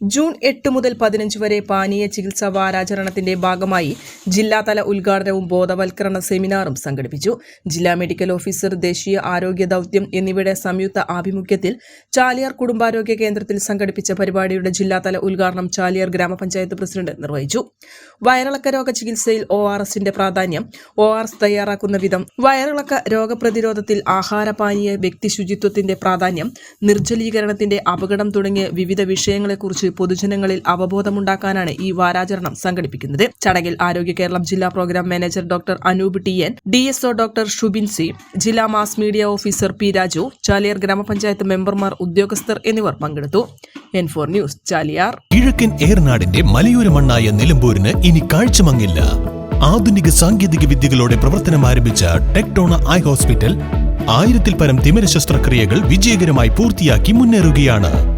June എട്ട് മുതൽ പതിനഞ്ച് വരെ പാനീയ ചികിത്സാ വാരാചരണത്തിന്റെ ഭാഗമായി ജില്ലാതല ഉദ്ഘാടനവും ബോധവൽക്കരണ സെമിനാറും സംഘടിപ്പിച്ചു. ജില്ലാ മെഡിക്കൽ ഓഫീസർ ദേശീയ ആരോഗ്യ ദൗത്യം എന്നിവയുടെ സംയുക്ത ആഭിമുഖ്യത്തിൽ ചാലിയാർ കുടുംബാരോഗ്യ കേന്ദ്രത്തിൽ സംഘടിപ്പിച്ച പരിപാടിയുടെ ജില്ലാതല ഉദ്ഘാടനം ചാലിയാർ ഗ്രാമപഞ്ചായത്ത് പ്രസിഡന്റ് നിർവഹിച്ചു. വയറിളക്ക രോഗ ചികിത്സയിൽ ഒ ആർ എസിന്റെ പ്രാധാന്യം ഒ ആർ എസ് തയ്യാറാക്കുന്ന വിധം വയറിളക്ക രോഗപ്രതിരോധത്തിൽ ആഹാരപാനീയ വ്യക്തി ശുചിത്വത്തിന്റെ പ്രാധാന്യം നിർജലീകരണത്തിന്റെ അപകടം തുടങ്ങിയ വിവിധ വിഷയങ്ങളെക്കുറിച്ച് പൊതുജനങ്ങളിൽ അവബോധമുണ്ടാക്കാനാണ് ഈ വാരാചരണം സംഘടിപ്പിക്കുന്നത്. ചടങ്ങിൽ ആരോഗ്യ കേരളം ജില്ലാ program manager doctor Anoop T N D S O doctor Shubin C ജില്ലാ mass media officer P Raju Chaliyar ഗ്രാമപഞ്ചായത്ത് മെമ്പർമാർ ഉദ്യോഗസ്ഥർ എന്നിവർ പങ്കെടുത്തു. N four news Chaliyar. കിഴക്കൻ ഏറനാടിന്റെ മലയോര മണ്ണായ നിലമ്പൂരിന് ഇനി കാഴ്ചമങ്ങില്ല. ആധുനിക സാങ്കേതിക വിദ്യകളോടെ പ്രവർത്തനം ആരംഭിച്ച ടെക്ടോണ ഐ ഹോസ്പിറ്റൽ ആയിരത്തിൽ പരം തിമിര ശസ്ത്രക്രിയകൾ വിജയകരമായി പൂർത്തിയാക്കി മുന്നേറുകയാണ്.